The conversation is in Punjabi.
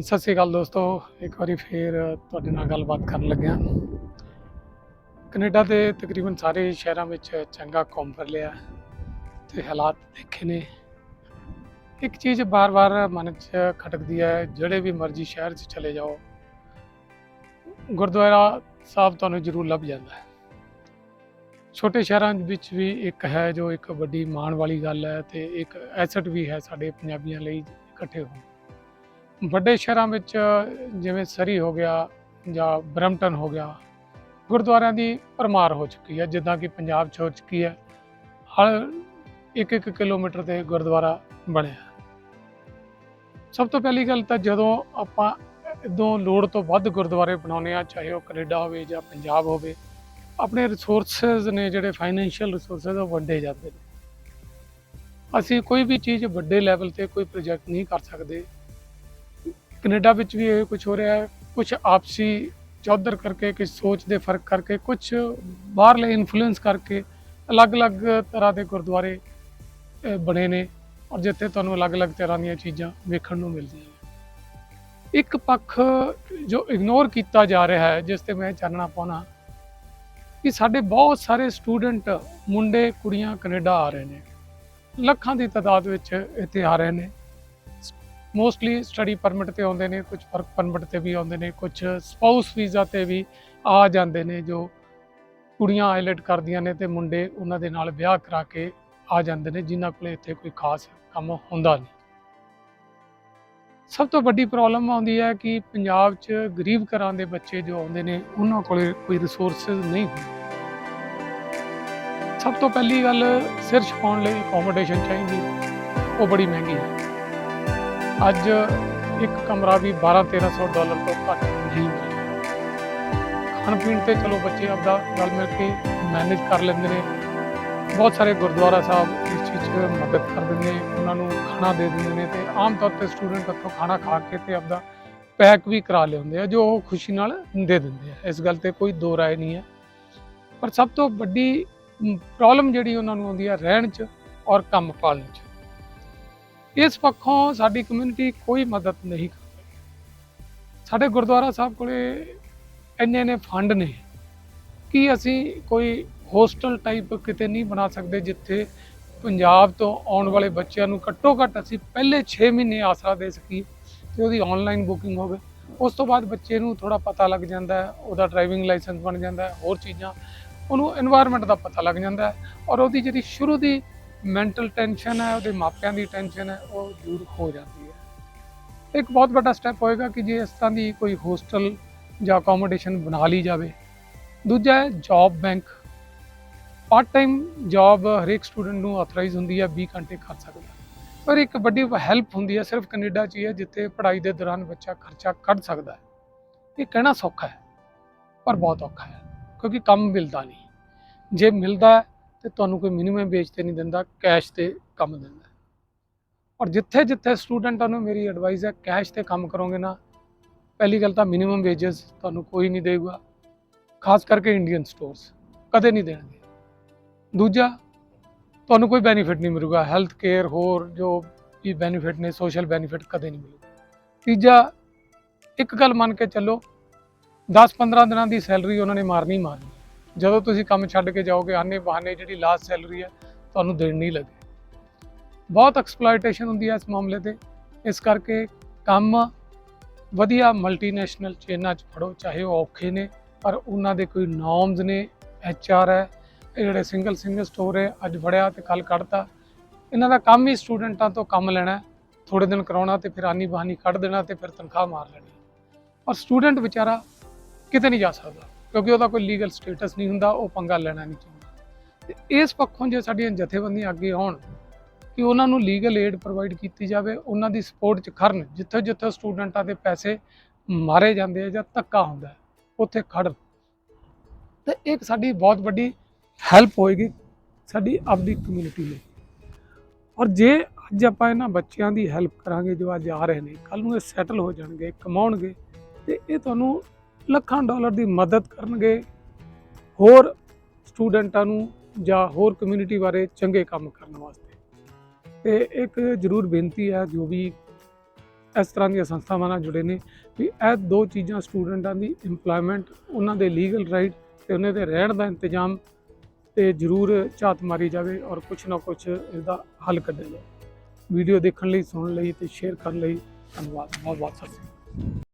ਸਤਿ ਸ਼੍ਰੀ ਅਕਾਲ ਦੋਸਤੋ, ਇੱਕ ਵਾਰੀ ਫੇਰ ਤੁਹਾਡੇ ਨਾਲ ਗੱਲਬਾਤ ਕਰਨ ਲੱਗਿਆ। ਕੈਨੇਡਾ ਦੇ ਤਕਰੀਬਨ ਸਾਰੇ ਸ਼ਹਿਰਾਂ ਵਿੱਚ ਚੰਗਾ ਘੁੰਮ ਫਿਰ ਲਿਆ ਤੇ ਹਾਲਾਤ ਦੇਖੇ ਨੇ। ਇੱਕ ਚੀਜ਼ ਬਾਰ-ਬਾਰ ਮਨ 'ਚ ਖਟਕਦੀ ਹੈ, ਜਿਹੜੇ ਵੀ ਮਰਜ਼ੀ ਸ਼ਹਿਰ 'ਚ ਚਲੇ ਜਾਓ, ਗੁਰਦੁਆਰਾ ਸਾਹਿਬ ਤੁਹਾਨੂੰ ਜ਼ਰੂਰ ਲੱਭ ਜਾਂਦਾ ਹੈ। ਛੋਟੇ ਸ਼ਹਿਰਾਂ ਵਿੱਚ ਵੀ ਇੱਕ ਹੈ ਜੋ ਇੱਕ ਵੱਡੀ ਮਾਣ ਵਾਲੀ ਗੱਲ ਹੈ ਤੇ ਇੱਕ ਐਸਟ ਵੀ ਹੈ ਸਾਡੇ ਪੰਜਾਬੀਆਂ ਲਈ ਇਕੱਠੇ ਹੋਣ। ਵੱਡੇ ਸ਼ਹਿਰਾਂ ਵਿੱਚ, ਜਿਵੇਂ ਸਰੀ ਹੋ ਗਿਆ ਜਾਂ ਬਰਮਟਨ ਹੋ ਗਿਆ, ਗੁਰਦੁਆਰਿਆਂ ਦੀ ਪਰਮਾਰ ਹੋ ਚੁੱਕੀ ਹੈ, ਜਿੱਦਾਂ ਕਿ ਪੰਜਾਬ 'ਚ ਹੋ ਚੁੱਕੀ ਹੈ। ਹਰ ਇੱਕ ਇੱਕ ਕਿਲੋਮੀਟਰ ਤੇ ਗੁਰਦੁਆਰਾ ਬਣਿਆ ਸਭ ਤੋਂ ਪਹਿਲੀ ਗੱਲ ਤਾਂ ਜਦੋਂ ਆਪਾਂ ਇਦੋਂ ਲੋੜ ਤੋਂ ਵੱਧ ਗੁਰਦੁਆਰੇ ਬਣਾਉਂਦੇ ਆ ਚਾਹੇ ਉਹ ਕੈਨੇਡਾ ਹੋਵੇ ਜਾਂ ਪੰਜਾਬ ਹੋਵੇ, ਆਪਣੇ ਰਿਸੋਰਸਸ ਨੇ ਜਿਹੜੇ ਫਾਈਨੈਂਸ਼ੀਅਲ ਰਿਸੋਰਸਸ ਉਹ ਵੰਡੇ ਜਾਂਦੇ ਨੇ। ਅਸੀਂ ਕੋਈ ਵੀ ਚੀਜ਼ ਵੱਡੇ ਲੈਵਲ ਤੇ ਕੋਈ ਪ੍ਰੋਜੈਕਟ ਨਹੀਂ ਕਰ ਸਕਦੇ। ਕੈਨੇਡਾ ਵਿੱਚ ਵੀ ਇਹ ਕੁਝ ਹੋ ਰਿਹਾ ਹੈ। ਕੁਝ ਆਪਸੀ ਚੌਧਰ ਕਰਕੇ ਕਿ ਸੋਚ ਦੇ ਫ਼ਰਕ ਕਰਕੇ ਕੁਝ ਬਾਹਰਲੇ ਇਨਫਲੂਐਂਸ ਕਰਕੇ ਅਲੱਗ-ਅਲੱਗ ਤਰ੍ਹਾਂ ਦੇ ਗੁਰਦੁਆਰੇ ਬਣੇ ਨੇ ਔਰ ਜਿੱਥੇ ਤੁਹਾਨੂੰ ਅਲੱਗ-ਅਲੱਗ ਤਰ੍ਹਾਂ ਦੀਆਂ ਚੀਜ਼ਾਂ ਵੇਖਣ ਨੂੰ ਮਿਲਦੀਆਂ ਨੇ। ਇੱਕ ਪੱਖ ਜੋ ਇਗਨੋਰ ਕੀਤਾ ਜਾ ਰਿਹਾ ਹੈ, ਜਿਸ ਤੇ ਮੈਂ ਚਾਨਣਾ ਪਾਉਣਾ ਕਿ ਸਾਡੇ ਬਹੁਤ ਸਾਰੇ ਸਟੂਡੈਂਟ ਮੁੰਡੇ, ਕੁੜੀਆਂ ਕੈਨੇਡਾ ਆ ਰਹੇ ਨੇ। ਲੱਖਾਂ ਦੀ ਤਾਦਾਦ ਵਿੱਚ ਇੱਥੇ ਆ ਰਹੇ ਨੇ। ਮੋਸਟਲੀ ਸਟੱਡੀ ਪਰਮਿਟ ਤੇ ਆਉਂਦੇ ਨੇ ਕੁਝ ਵਰਕ ਪਰਮਿਟ ਤੇ ਵੀ ਆਉਂਦੇ ਨੇ ਕੁਝ ਸਪਾਊਸ ਵੀਜ਼ਾ ਤੇ ਵੀ ਆ ਜਾਂਦੇ ਨੇ ਜੋ ਕੁੜੀਆਂ ਆਈਲੈਟ ਕਰਦੀਆਂ ਨੇ ਤੇ ਮੁੰਡੇ ਉਹਨਾਂ ਦੇ ਨਾਲ ਵਿਆਹ ਕਰਾ ਕੇ ਆ ਜਾਂਦੇ ਨੇ, ਜਿਨ੍ਹਾਂ ਕੋਲੇ ਇੱਥੇ ਕੋਈ ਖਾਸ ਕੰਮ ਹੁੰਦਾ ਨਹੀਂ। ਸਭ ਤੋਂ ਵੱਡੀ ਪ੍ਰੋਬਲਮ ਆਉਂਦੀ ਹੈ ਕਿ ਪੰਜਾਬ 'ਚ ਗਰੀਬ ਘਰਾਂ ਦੇ ਬੱਚੇ ਜੋ ਆਉਂਦੇ ਨੇ, ਉਹਨਾਂ ਕੋਲੇ ਕੋਈ ਰਿਸੋਰਸਸ ਨਹੀਂ ਹੁੰਦੇ। ਸਭ ਤੋਂ ਪਹਿਲੀ ਗੱਲ ਸਿਰ ਛਪਾਉਣ ਲਈ ਅਕੋਮੋਡੇਸ਼ਨ ਚਾਹੀਦੀ ਉਹ ਬੜੀ ਮਹਿੰਗੀ ਹੈ। ਅੱਜ ਇੱਕ ਕਮਰਾ ਵੀ 12-1300 ਡਾਲਰ ਤੋਂ ਘੱਟ ਨਹੀਂ ਖਾਣ ਪੀਣ ਤੇ ਚਲੋ ਬੱਚੇ ਆਪਦਾ ਰਲ ਮਿਲ ਕੇ ਮੈਨੇਜ ਕਰ ਲੈਂਦੇ ਨੇ। ਬਹੁਤ ਸਾਰੇ ਗੁਰਦੁਆਰਾ ਸਾਹਿਬ ਇਸ ਚੀਜ਼ 'ਚ ਮਦਦ ਕਰ ਦਿੰਦੇ ਨੇ ਉਹਨਾਂ ਨੂੰ ਖਾਣਾ ਦੇ ਦਿੰਦੇ ਨੇ ਤੇ ਆਮ ਤੌਰ ਤੇ ਸਟੂਡੈਂਟ ਉੱਥੋਂ ਖਾਣਾ ਖਾ ਕੇ ਤੇ ਆਪਦਾ ਪੈਕ ਵੀ ਕਰਾ ਲਿਆਉਂਦੇ ਆ ਜੋ ਉਹ ਖੁਸ਼ੀ ਨਾਲ ਦੇ ਦਿੰਦੇ ਆ। ਇਸ ਗੱਲ ਤੇ ਕੋਈ ਦੋ ਰਾਏ ਨਹੀਂ ਹੈ। ਪਰ ਸਭ ਤੋਂ ਵੱਡੀ ਪ੍ਰੋਬਲਮ ਜਿਹੜੀ ਉਹਨਾਂ ਨੂੰ ਆਉਂਦੀ ਹੈ ਰਹਿਣ 'ਚ ਔਰ ਕੰਮ ਪਾਲਣ 'ਚ। ਇਸ ਪੱਖੋਂ ਸਾਡੀ ਕਮਿਊਨਿਟੀ ਕੋਈ ਮਦਦ ਨਹੀਂ ਕਰ ਸਾਡੇ ਗੁਰਦੁਆਰਾ ਸਾਹਿਬ ਕੋਲੇ ਇੰਨੇ ਨੇ ਫੰਡ ਨੇ। ਕਿ ਅਸੀਂ ਕੋਈ ਹੋਸਟਲ ਟਾਈਪ ਕਿਤੇ ਨਹੀਂ ਬਣਾ ਸਕਦੇ ਜਿੱਥੇ ਪੰਜਾਬ ਤੋਂ ਆਉਣ ਵਾਲੇ ਬੱਚਿਆਂ ਨੂੰ ਘੱਟੋ ਘੱਟ ਅਸੀਂ ਪਹਿਲੇ 6 ਮਹੀਨੇ ਆਸਰਾ ਦੇ ਸਕੀਏ ਤੇ ਉਹਦੀ ਆਨਲਾਈਨ ਬੁਕਿੰਗ ਹੋਵੇ। ਉਸ ਤੋਂ ਬਾਅਦ ਬੱਚੇ ਨੂੰ ਥੋੜਾ ਪਤਾ ਲੱਗ ਜਾਂਦਾ ਹੈ, ਉਹਦਾ ਡਰਾਈਵਿੰਗ ਲਾਇਸੈਂਸ ਬਣ ਜਾਂਦਾ ਹੈ, ਹੋਰ ਚੀਜ਼ਾਂ। ਉਹਨੂੰ এনवायरमेंट ਦਾ ਪਤਾ ਲੱਗ ਜਾਂਦਾ ਹੈ ਔਰ ਉਹਦੀ ਜਿਹੜੀ ਸ਼ੁਰੂ ਦੀ ਮੈਂਟਲ ਟੈਨਸ਼ਨ ਹੈ, ਉਹਦੇ ਮਾਪਿਆਂ ਦੀ ਟੈਨਸ਼ਨ ਹੈ, ਉਹ ਦੂਰ ਹੋ ਜਾਂਦੀ ਹੈ। ਇੱਕ ਬਹੁਤ ਵੱਡਾ ਸਟੈਪ ਹੋਏਗਾ ਕਿ ਜੇ ਇਸ ਤਰ੍ਹਾਂ ਦੀ ਕੋਈ ਹੋਸਟਲ ਜਾਂ ਅਕੋਮੋਡੇਸ਼ਨ ਬਣਾ ਲਈ ਜਾਵੇ। ਦੂਜਾ ਹੈ job bank part time job ਹਰੇਕ ਸਟੂਡੈਂਟ ਨੂੰ ਆਥੋਰਾਈਜ਼ ਹੁੰਦੀ ਹੈ 20 ਘੰਟੇ ਕਰ ਸਕਦਾ ਪਰ ਇੱਕ ਵੱਡੀ ਹੈਲਪ ਹੁੰਦੀ ਹੈ, ਸਿਰਫ ਕੈਨੇਡਾ 'ਚ ਹੀ ਹੈ, ਜਿੱਥੇ ਪੜ੍ਹਾਈ ਦੇ ਦੌਰਾਨ ਬੱਚਾ ਖਰਚਾ ਕੱਢ ਸਕਦਾ ਹੈ। ਇਹ ਕਹਿਣਾ ਸੌਖਾ ਹੈ, ਪਰ ਬਹੁਤ ਔਖਾ ਹੈ, ਕਿਉਂਕਿ ਕੰਮ ਮਿਲਦਾ ਨਹੀਂ। ਜੇ ਮਿਲਦਾ ਤੇ ਤੁਹਾਨੂੰ ਕੋਈ ਮਿਨੀਮਮ ਵੇਜ ਤੇ ਨਹੀਂ ਦਿੰਦਾ ਕੈਸ਼ ਤੇ ਕੰਮ ਦਿੰਦਾ। ਔਰ ਜਿੱਥੇ ਜਿੱਥੇ ਸਟੂਡੈਂਟਾਂ ਨੂੰ ਮੇਰੀ ਐਡਵਾਈਸ ਹੈ ਕੈਸ਼ ਤੇ ਕੰਮ ਕਰੋਗੇ ਨਾ, ਪਹਿਲੀ ਗੱਲ ਤਾਂ ਮਿਨੀਮਮ ਵੇਜਸ ਤੁਹਾਨੂੰ ਕੋਈ ਨਹੀਂ ਦੇਊਗਾ, ਖਾਸ ਕਰਕੇ ਇੰਡੀਅਨ ਸਟੋਰਸ ਕਦੇ ਨਹੀਂ ਦੇਣਗੇ। ਦੂਜਾ, ਤੁਹਾਨੂੰ ਕੋਈ ਬੈਨੀਫਿਟ ਨਹੀਂ ਮਿਲੂਗਾ ਹੈਲਥ ਕੇਅਰ ਹੋਰ ਜੋ ਵੀ ਬੈਨੀਫਿਟ ਨੇ ਸੋਸ਼ਲ ਬੈਨੀਫਿਟ ਕਦੇ ਨਹੀਂ ਮਿਲੂਗਾ। ਤੀਜਾ, ਇੱਕ ਗੱਲ ਮੰਨ ਕੇ ਚੱਲੋ 10-15 ਦਿਨਾਂ ਦੀ ਸੈਲਰੀ ਉਹਨਾਂ ਨੇ ਮਾਰਨੀ ਮਾਰਨੀ। ਜਦੋਂ ਤੁਸੀਂ ਕੰਮ ਛੱਡ ਕੇ ਜਾਓਗੇ, ਆਨੇ ਬਹਾਨੇ ਜਿਹੜੀ ਲਾਸਟ ਸੈਲਰੀ ਹੈ, ਤੁਹਾਨੂੰ ਦੇਣ ਨਹੀਂ ਲੱਗੇ ਬਹੁਤ ਐਕਸਪਲੋਇਟੇਸ਼ਨ ਹੁੰਦੀ ਹੈ ਇਸ ਮਾਮਲੇ ਤੇ। ਇਸ ਕਰਕੇ ਕੰਮ ਵਧੀਆ ਮਲਟੀਨੈਸ਼ਨਲ ਚੇਨਾਂ 'ਚ ਫੜੋ, ਚਾਹੇ ਉਹ ਔਖੇ ਨੇ, ਪਰ ਉਹਨਾਂ ਦੇ ਕੋਈ ਨੋਰਮਸ ਨੇ ਐਚਆਰ ਹੈ, ਇਹ ਜਿਹੜੇ ਸਿੰਗਲ ਸਿੰਗਲ ਸਟੋਰ ਹੈ, ਅੱਜ ਫੜਿਆ ਤੇ ਕੱਲ ਕੱਢਤਾ। ਇਹਨਾਂ ਦਾ ਕੰਮ ਹੀ ਸਟੂਡੈਂਟਾਂ ਤੋਂ ਕੰਮ ਲੈਣਾ ਥੋੜੇ ਦਿਨ ਕਰਾਉਣਾ ਤੇ ਫਿਰ ਆਨੀ ਬਹਾਨੀ ਕੱਢ ਦੇਣਾ ਤੇ ਫਿਰ ਤਨਖਾਹ ਮਾਰ ਲੈਣੀ ਔਰ ਸਟੂਡੈਂਟ ਵਿਚਾਰਾ ਕਿਤੇ ਨਹੀਂ ਜਾ ਸਕਦਾ। ਕਿਉਂਕਿ ਉਹਦਾ ਕੋਈ ਲੀਗਲ ਸਟੇਟਸ ਨਹੀਂ ਹੁੰਦਾ ਉਹ ਪੰਗਾ ਲੈਣਾ ਨਹੀਂ ਚਾਹੁੰਦਾ। ਤੇ ਇਸ ਪੱਖੋਂ ਜੇ ਸਾਡੀਆਂ ਜਥੇਬੰਦੀਆਂ ਅੱਗੇ ਆਉਣ ਕਿ ਉਹਨਾਂ ਨੂੰ ਲੀਗਲ ਏਡ ਪ੍ਰੋਵਾਈਡ ਕੀਤੀ ਜਾਵੇ ਉਹਨਾਂ ਦੀ ਸਪੋਰਟ ਚ ਖੜਨ ਜਿੱਥੇ ਜਿੱਥੇ ਸਟੂਡੈਂਟਾਂ ਦੇ ਪੈਸੇ ਮਾਰੇ ਜਾਂਦੇ ਆ ਜਾਂ ਧੱਕਾ ਹੁੰਦਾ ਹੈ, ਉੱਥੇ ਖੜਨ ਤੇ ਇੱਕ ਸਾਡੀ ਬਹੁਤ ਵੱਡੀ ਹੈਲਪ ਹੋਏਗੀ ਸਾਡੀ ਆਪਦੀ ਕਮਿਊਨਿਟੀ ਲਈ। ਔਰ ਜੇ ਅੱਜ ਆਪਾਂ ਇਹਨਾਂ ਬੱਚਿਆਂ ਦੀ ਹੈਲਪ ਕਰਾਂਗੇ ਜੋ ਅੱਜ ਆ ਰਹੇ ਨੇ ਕੱਲ ਨੂੰ ਇਹ ਸੈਟਲ ਹੋ ਜਾਣਗੇ ਕਮਾਉਣਗੇ ਤੇ ਇਹ ਤੁਹਾਨੂੰ ਲੱਖਾਂ ਡਾਲਰ ਦੀ ਮਦਦ ਕਰਨਗੇ। ਹੋਰ ਸਟੂਡੈਂਟਾਂ ਨੂੰ ਜਾਂ ਹੋਰ ਕਮਿਊਨਿਟੀ ਬਾਰੇ ਚੰਗੇ ਕੰਮ ਕਰਨ ਵਾਸਤੇ। ਤੇ ਇੱਕ ਜ਼ਰੂਰ ਬੇਨਤੀ ਹੈ, ਜੋ ਵੀ ਇਸ ਤਰ੍ਹਾਂ ਦੀਆਂ ਸੰਸਥਾਵਾਂ ਨਾਲ ਜੁੜੇ ਨੇ, ਵੀ ਇਹ ਦੋ ਚੀਜ਼ਾਂ ਸਟੂਡੈਂਟਾਂ ਦੀ EMPLOYMENT, ਉਹਨਾਂ ਦੇ ਲੀਗਲ ਰਾਈਟ ਤੇ ਉਹਨਾਂ ਦੇ ਰਹਿਣ ਦਾ ਇੰਤਜ਼ਾਮ ਤੇ ਜ਼ਰੂਰ ਝਾਤ ਮਾਰੀ ਜਾਵੇ ਔਰ ਕੁਝ ਨਾ ਕੁਝ ਇਸ ਹੱਲ ਕੱਢਿਆ ਜਾਵੇ। ਵੀਡੀਓ ਦੇਖਣ ਲਈ, ਸੁਣਨ ਲਈ ਤੇ ਸ਼ੇਅਰ ਕਰਨ ਲਈ ਧੰਨਵਾਦ। ਬਹੁਤ ਬਹੁਤ ਸਤਿ ਸ਼੍ਰੀ ਅਕਾਲ।